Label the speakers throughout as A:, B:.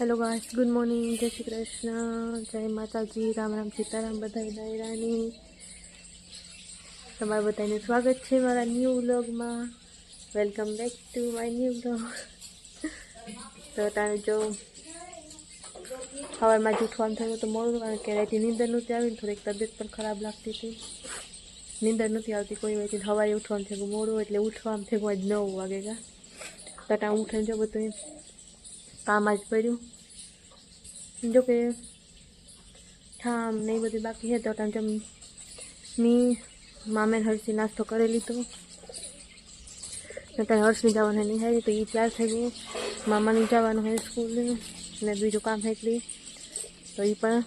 A: hello guys good morning જય શ્રી કૃષ્ણ જય માતાજી રામ રામ સીતારામ બધાય દાયરાની તમારું બધાને સ્વાગત છે મારા ન્યૂ વ્લોગમાં welcome back to my new vlog તો તારે જો સવારમાં જ ઉઠવાનું થયું તો મોડું કારણ કે રાતે નીંદર નહોતી આવી થોડીક તબિયત પણ ખરાબ લાગતી હતી નીંદર નથી આવતી કોઈ વાંચી સવારે ઉઠવાનું થયું મોડું એટલે ઉઠવાનું થયું જ નવ વાગે કા તો ટાણ ઉઠે જો બધું काम आज पड़ू जो कि हाँ नहीं बद बाकी है तो टाइम जब मी मामे हर्ष से नाश्तो करे ली तो ना हर्ष नहीं जावा नहीं है तो ये प्यार थे गए मामा नहीं जावा है स्कूल ने बीजों काम है इतनी तो ये पर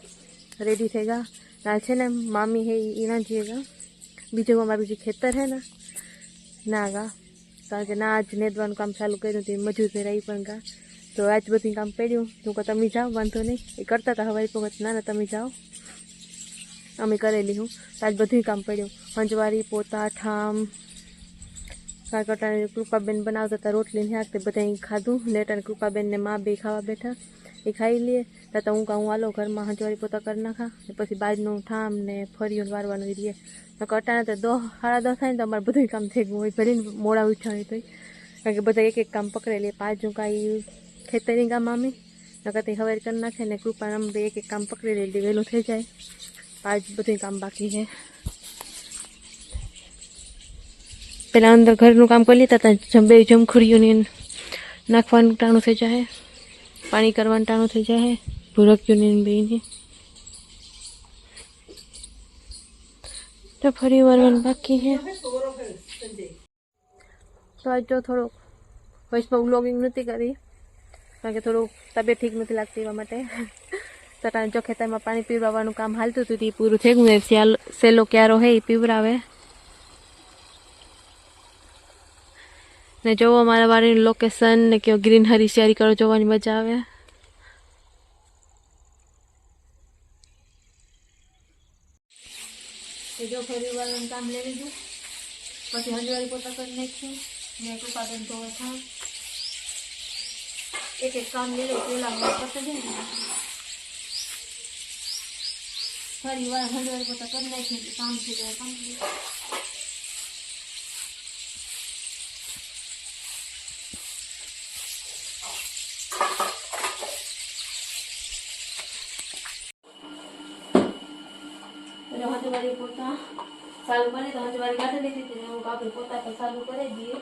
A: रेडी थे गा ना छे ना मामी है ये ना जिएगा बीजों को मामी जी खेतर है ना ना गा तो ना आज नेतवान काम चालू करूँ तो मजूर से रही पंगा तो आज बधी काम पड़ू तू कहो तमी जाओ बांधो नहीं करता था हवाई पगत ना ना जाओ अमे करेली हूँ तो आज बधी काम पड़ू हंजवारी पोता ठाम काटा कृपाबेन बनावता था रोटली नहीं आगते बधाई खाधु लेटा ने कृपाबेन ने माँ बी खावा बैठा ये खाई लिए तो हूँ कहूँ आलो घर में हंजवारी पोता कर ना खा पी बाज ठाम ने फरी वरवा तो कटा ने तो दो हाड़ा दो थे तो अमार बधु काम थे भरी मोड़ा उठा तो कारण बता एक एक काम पकड़े लिए पाजू कहीं કેતેરી ગામ મામે નકતે હવર કરના કે ને કૃપા રંભે એક એક કામ પકડી લે લેનો થઈ જાય આજ બધી કામ બાકી હે પેલે અંદર ઘર નું કામ કરી લેતા જ જમબે જમખુરિયો ની નાખવા નું તાણો થઈ જાયે પાણી કરવા નું તાણો થઈ જાયે ભુરક્યો ની બેની તો પરિવાર માં બાકી હે તોય થોડું હોઈસ માં વ્લોગિંગ નતી કરી कारण थोड़क तबियत ठीक नहीं लगती पीवा सटा जो खेतर में पानी पीवरा काम हालत थी पूरु थे श्याल क्या रो है पीवरा ने जो हमारा वाली लोकेशन ने क्यों ग्रीन हरी सियारी करो जो मजा आए જો ફરી વાળું કામ લેવી દઉં પછી હજુ વાળી પોતા કરી નાખ્યું एक एक काम ले लेते तो हैं हरी वाय हर वाय पता कर नहीं थे काम से जाए काम से पोता चालू करे तो हजवारी काटे देती थी वो काफी पोता तो चालू करे दिए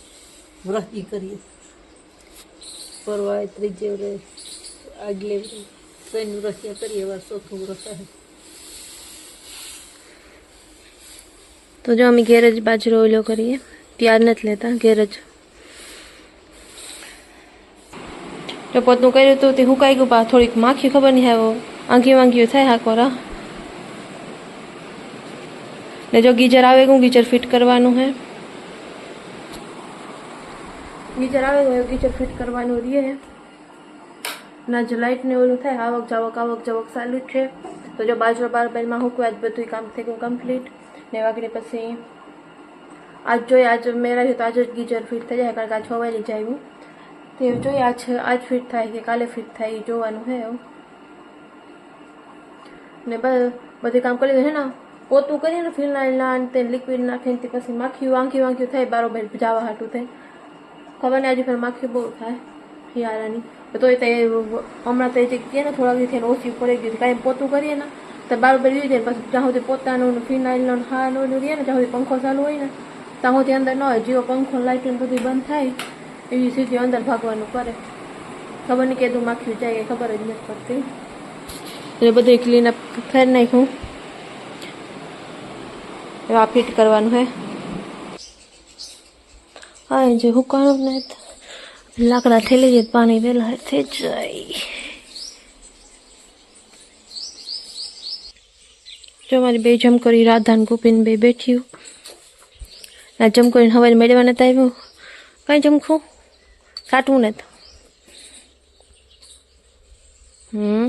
A: વરા
B: થી કરીએ પરવાય ત્રીજે ઓરે આગલે ફેન ઉરખિયા કરીએ વા સો થો ઉરતા
A: તો જો અમે ઘેરજ પાછળ ઓલો કરીએ ત્યાર નત લેતા ઘેરજ તો પોત ન કર્યું તો થી સુકાઈ ગું પા થોડીક માખી ખબર નહિ આવો આંગી વાંગી થાય હાકોરા એ જો ગિજર આવે ગિજર ફિટ કરવાનું હે ની ચરાવે જોગીચર ફિટ કરવાની હોરી હે ના જલાઈટ ને ઓલ થાય આવક જાવક આવક જાવક સાલુચ છે તો જો બાજુ બાર પર પર માં હોક આ જ બધુંય કામ થઈ ગયું કમ્પ્લીટ નેવા ગ્રે પરથી આજ જો આજ મેરા હતા જોગીચર ફિટ થાય કે કા 6 વેલી જાયું તે જો આજ આજ ફિટ થાય કે કાલે ફિટ થાય જોવાનું હે ને બધું કામ કરી લેને ના કોતુ કરી ને ફિનાલ ના ને લિક્વિડ નાખે પછી માખી વાંખી વાંખું થાય બરોબર જાવા હટુ થાય ખબર નહીં હજી પણ માખી બહુ થાય શિયાળાની તો એ હમણાં તો એ જગ્યાએ ને થોડાક દિવસ ઓછી પડી ગયું કાંઈ પોતું કરીએ ને તો બરાબર રહી જાય પછી જ્યાં સુધી પોતાનું ફિનાઇલનો હાનો રહીએ ને જ્યાં સુધી પંખો ચાલુ હોય ને ત્યાં સુધી અંદર ન હોય જીવો પંખો લાઈટ ને બધું બંધ થાય એવી સીધી અંદર ભાગવાનું કરે ખબર નહીં કેદું માખ્યું જાય ખબર જ નથી પડતી એટલે બધું ક્લીન અપ ફેર નાખ્યું એવા ફિટ કરવાનું હે આ જે હુકાણું ને લાકડા ઠેલી જાય પાણી વહેલા થઈ જાય જો મારી બે જમકરી રાધા ને ગોપીને બે બેઠ્યું ના જમકરીને હવાને મેળવા નતા આવ્યું કઈ જમખું કાટવું ને હમ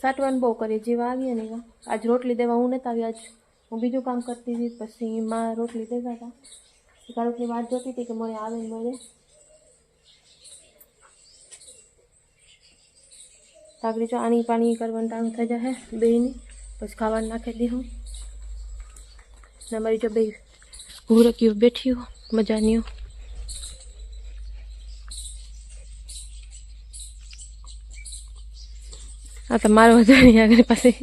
A: સાટવાનું બહુ કરીએ જેવા આવીએ ને એવા આજ રોટલી દેવા હું નતા આવી આજ હું બીજું કામ કરતી હતી પછી માં રોટલી દેતા હતા शिकारों की बात जोती थी कि मोरे आवे मोरे ताकि जो आनी पानी कर बन टांग था है बेनी बस खावन ना कह दी हूँ ना जो बेनी घूर की बैठी हो मजा नहीं हो अब मारो जाने आगे पासे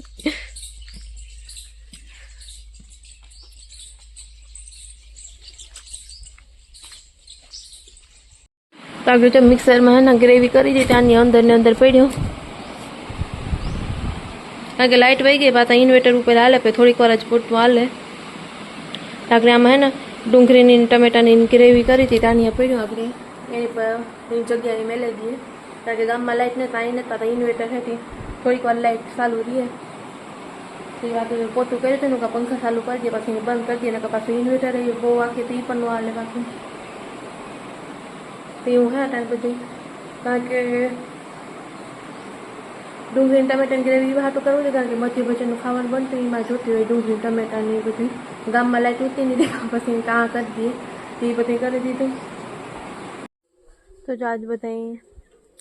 A: લાગ્યું છે મિક્સરમાં એના ગ્રેવી કરી દીધી ત્યાંની અંદરની અંદર પડ્યો કારણ કે લાઇટ વહી ગઈ પાછા ઇન્વર્ટર ઉપર હાલે પછી થોડીક વાર જ પૂરતું હાલે લાકડી આમાં હે ને ડુંગળીની ટમેટાની ગ્રેવી કરી હતી ત્યાંની પડ્યું આપણે એની પર જગ્યાએ મેલે દઈએ કારણ કે ગામમાં લાઇટ નથી પાણી નહીં પાછા ઇન્વર્ટર હતી થોડીક વાર લાઇટ ચાલુ રહીએ એ વાગે પોતું કર્યું હતું કે પંખા ચાલુ કરી દે પછી બંધ કરી દે ને કે પાછું ઇન્વર્ટર બહુ વાગે તો એ પણ ન હાલે પાછું सकती हूँ है टेंट बुकिंग ताकि डूंगी टमाटर ग्रेवी भी भाटू करूँ कारण मध्य भोजन खावा बनती मैं जोती डूंगी टमाटर ने बधी गाम में लाइट होती नहीं देखा पे कहाँ कर दिए ती बधी कर दी थी तो।, तो जो आज बताई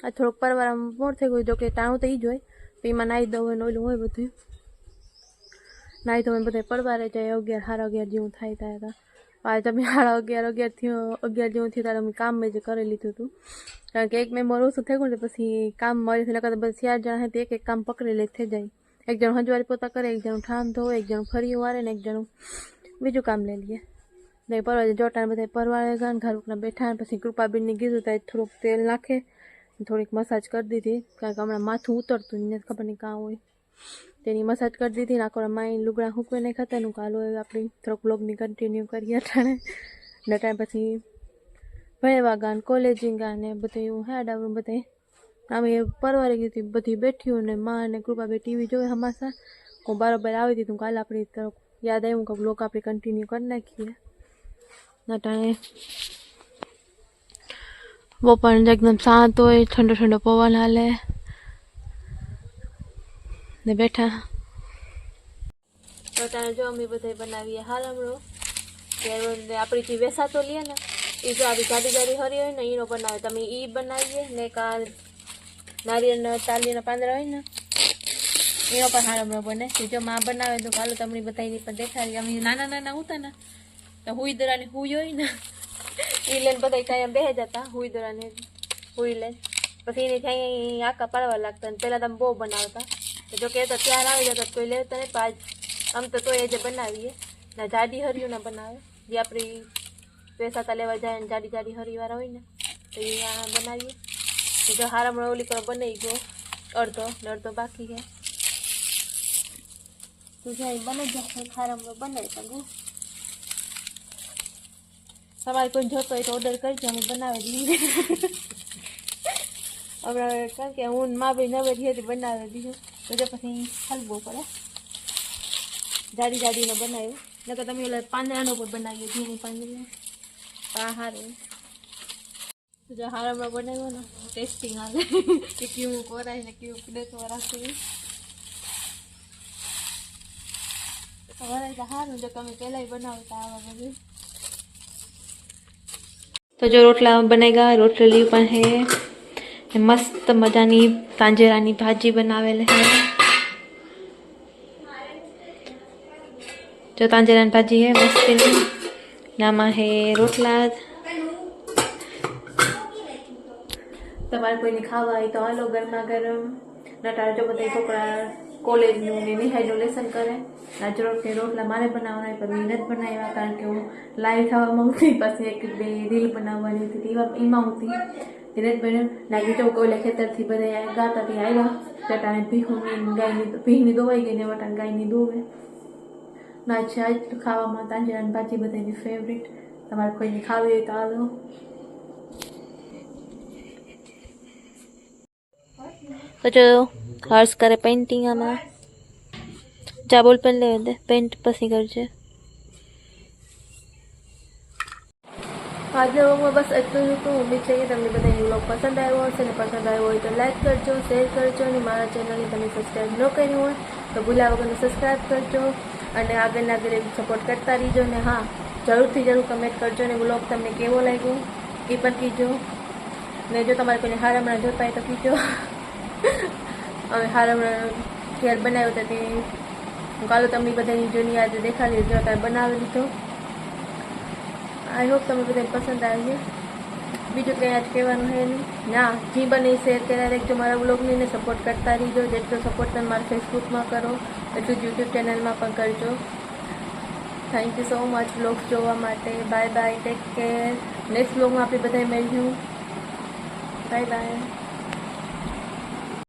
A: आज थोड़ा परवा वाला मोड़ थे जो कि टाणू तो जो पी मैं नाई दू नोल हो नाई दू तो बधे पर वे जाए अगर हार अगर जीव थे था આજે તમે સાડા અગિયાર અગિયારથી અગિયાર જેવું થયું ત્યારે અમે કામ મેં જે કરી લીધું હતું કારણ કે એક મેમ્બર ઓછું થઈ ગયું પછી કામ મળી એટલે કરતાં બસ ચાર જણા હતી એક એક કામ પકડી લે થઈ જાય એક જણ હજવારી પોતા કરે એક જણ ઠામ ધો એક જણ ફરી વારે ને એક જણું બીજું કામ લઈ લઈએ નહીં પરવા જોટાને બધા પરવાળે ગયા ઘરકના બેઠા પછી કૃપાબીનને ગીધું ત્યાં થોડુંક તેલ નાખે થોડીક મસાજ કરી દીધી કારણ કે હમણાં માથું ઉતરતું ને ખબર નહીં કાં હોય તેની મસાજ કરી દીધી ને આખો માઇન લુગડા હૂકવી નાખ્યા હતા નું કાલો આપણી થોડોક બ્લોગની કન્ટિન્યુ કરીએ અટાણે નટાણે પછી ભણવા ગાન કોલેજિંગ ગાન ને બધું હેડ આવ્યું બધે અમે પરવારી ગઈ બધી બેઠી ને મા અને કૃપા બે ટીવી જોવે હમાસા હું બરાબર આવી હતી તું કાલે આપણી તરફ યાદ આવ્યું કે બ્લોગ આપણે કન્ટિન્યુ કરી નાખીએ નટાણે બપોરનો એકદમ શાંત હોય ઠંડો ઠંડો પવન હાલે ને બેઠા પોતાને જો અમે બધા બનાવીએ હાલમણો ત્યારે આપણી જે વેસાતો લઈએ ને એ જો આવી જાડી જાડી હરી હોય ને એનો બનાવે તમે એ બનાવીએ ને કા નારિયેળના તાલીના પાંદડા હોય ને એનો પણ હાડમણો બને છે જો માં બનાવે તો કાલે તમને બધાની પણ દેખાડી અમે નાના નાના હતા ને તો હુઈ દરાની હુઈ હોય ને એ લઈને બધા ત્યાં બે જતા હુઈ દરાની હુઈ લઈને પછી એને ત્યાં આકા પાડવા લાગતા ને પહેલાં તમે બહુ બનાવતા जो कहते तो तैयार आए जगह कोई लेता है पाज अम तो बना जो बनाए ना जाडी हरियो ना बनाए जी आप पैसा तले जाए जाडी जाडी हरी वाला हो तो ये बनाए जो हारा मोली पर बनाई गो अर्धो ने अर्धो बाकी है बना बना जो तो ऑर्डर कर बनावे अब कर के ऊन मावे नवे बनावे दीजिए તો જો પછી હલગો પર જાડી જાડીનો બનાવ્યો નહી તો તમે ઓલા પાંદરાનો પર બનાવી દી એની ફાઈનલી આહાર તો જો આમાં બનાવ્યો ને ટેસ્ટી લાગે કે ક્યું કોરા છે કે ક્યું કડક વરા છે તો આ લઈ જહાર નું જો અમે પહેલાય બનાવતા આવા બજે તો જો રોટલા બનાવી ગયા રોટલા લીપા છે મસ્ત મજાની કાંજેરાની ભાજી બનાવેલ હે જો તાંજેરાની ભાજી હે મસ્ત નામાં હે રોટલા તમારે કોઈને ખાવા હોય તો હાલો ગરમા ગરમ નટાળ જો બધા છોકરા કોલેજનું ને નિહાયનું લેસન કરે આજ રોટલી રોટલા મારે બનાવવાના પણ મેં નથી બનાવ્યા કારણ કે હું લાઈવ થવામાં હતી પછી એક બે રીલ બનાવવાની હતી એમાં હું ધીરજભાઈ લાગી જવું કહું એટલે ખેતરથી બધા ગાતા ત્યાં આવ્યા ચટાને ભીહુની ગાયની ભીહની દોવાઈ ગઈ ને વટાણ ગાયની દોવે ના છે આજ ખાવામાં તાંજરાની ભાજી બધાની ફેવરિટ તમારે કોઈને ખાવી હોય તો આવો તો જો હર્ષ કરે પેઇન્ટિંગ આમાં જા બોલ પેન લેવા દે પેઇન્ટ પછી કરજે આજના વ્લોગમાં બસ એટલું જ હતું ઉમ્મીદ છે કે તમને બધાને વ્લોગ પસંદ આવ્યો હશે અને પસંદ આવ્યો હોય તો લાઇક કરજો શેર કરજો અને મારા ચેનલને તમે સબસ્ક્રાઈબ ન કરી હોય તો ભૂલા વગરને સબસ્ક્રાઈબ કરજો અને આગળના આગળ સપોર્ટ કરતા રહીજો ને હા જરૂરથી જરૂર કમેન્ટ કરજો અને વ્લોગ તમને કેવો લાગ્યો એ પણ કીજો ને જો તમારે કોઈને હારામણા જોતા હોય તો કીજો હાર હમણાં ઘેર બનાવ્યો તો તે કાલો તમને બધાની જૂની આજે દેખાડી જો અત્યારે બનાવી લીધો આઈ હોપ તમે બધાને પસંદ આવી છે બીજું કંઈ આજ કહેવાનું છે નહીં ના જી બને શેર કર્યા રાખજો મારા બ્લોગને ને સપોર્ટ કરતા રહીજો જેટલો સપોર્ટ તમે મારા ફેસબુકમાં કરો એટલું જ યુટ્યુબ ચેનલમાં પણ કરજો thank you so much blog જોવા માટે bye bye take care next બ્લોગમાં આપણે બધાએ મળ્યું બાય બાય